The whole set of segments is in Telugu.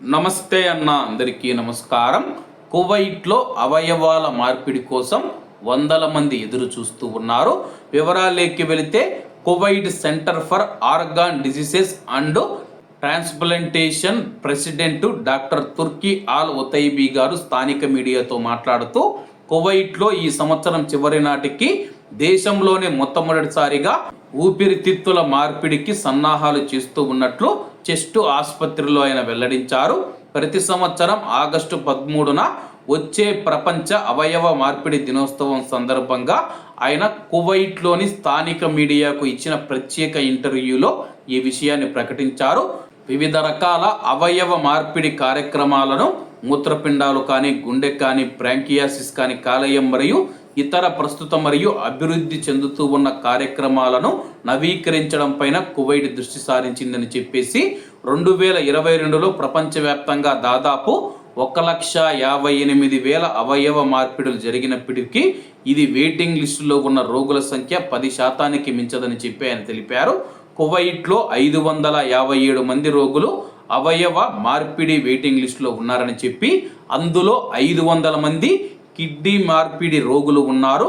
నమస్తే అన్న అందరికీ నమస్కారం. కువైట్లో అవయవాల మార్పిడి కోసం వందల మంది ఎదురు చూస్తూ ఉన్నారు. వివరాలేకి వెళితే Kuwait centre for organ diseases and transplantation president doctor Turki Al Otaibi garu స్థానిక మీడియాతో మాట్లాడుతూ కువైట్లో ఈ సంవత్సరం చివరి నాటికి దేశంలోనే మొట్టమొదటిసారిగా ఊపిరితిత్తుల మార్పిడికి సన్నాహాలు చేస్తూ ఉన్నట్లు చెస్ట్ ఆసుపత్రిలో ఆయన వెల్లడించారు. ప్రతి సంవత్సరం ఆగస్టు పదమూడున వచ్చే ప్రపంచ అవయవ మార్పిడి దినోత్సవం సందర్భంగా ఆయన కువైట్లోని స్థానిక మీడియాకు ఇచ్చిన ప్రత్యేక ఇంటర్వ్యూలో ఈ విషయాన్ని ప్రకటించారు. వివిధ రకాల అవయవ మార్పిడి కార్యక్రమాలను మూత్రపిండాలు కానీ గుండె కానీ బ్రాంకియాసిస్ కానీ కాలేయం మరియు ఇతర ప్రస్తుత మరియు అభివృద్ధి చెందుతూ ఉన్న కార్యక్రమాలను నవీకరించడం పైన కువైట్ దృష్టి సారించిందని చెప్పేసి రెండు వేల ఇరవై రెండులో ప్రపంచవ్యాప్తంగా దాదాపు ఒక లక్ష యాభై ఎనిమిది వేల అవయవ మార్పిడులు జరిగినప్పటికీ ఇది వెయిటింగ్ లిస్టులో ఉన్న రోగుల సంఖ్య పది శాతానికి మించదని చెప్పి ఆయన తెలిపారు. కువైట్లో ఐదు వందల యాభై ఏడు మంది రోగులు అవయవ మార్పిడి వెయిటింగ్ లిస్టులో ఉన్నారని చెప్పి అందులో ఐదు వందల మంది కిడ్నీ మార్పిడి రోగులు ఉన్నారు.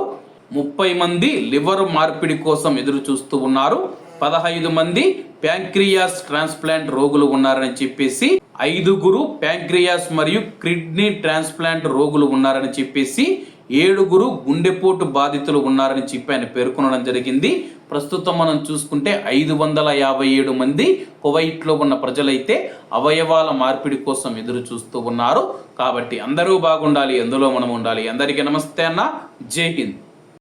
ముప్పై మంది లివర్ మార్పిడి కోసం ఎదురు చూస్తూ ఉన్నారు. పదహైదు మంది ప్యాంక్రియాస్ ట్రాన్స్ప్లాంట్ రోగులు ఉన్నారని చెప్పేసి ఐదుగురు ప్యాంక్రియాస్ మరియు కిడ్నీ ట్రాన్స్ప్లాంట్ రోగులు ఉన్నారని చెప్పేసి ఏడుగురు గుండెపోటు బాధితులు ఉన్నారని చెప్పి ఆయన పేర్కొనడం జరిగింది. ప్రస్తుతం మనం చూసుకుంటే ఐదు వందల యాభై ఏడు మంది కువైట్లో ఉన్న ప్రజలైతే అవయవాల మార్పిడి కోసం ఎదురు చూస్తూ ఉన్నారు. కాబట్టి అందరూ బాగుండాలి ఎందులో మనం ఉండాలి. అందరికీ నమస్తే అన్న. జై హింద్.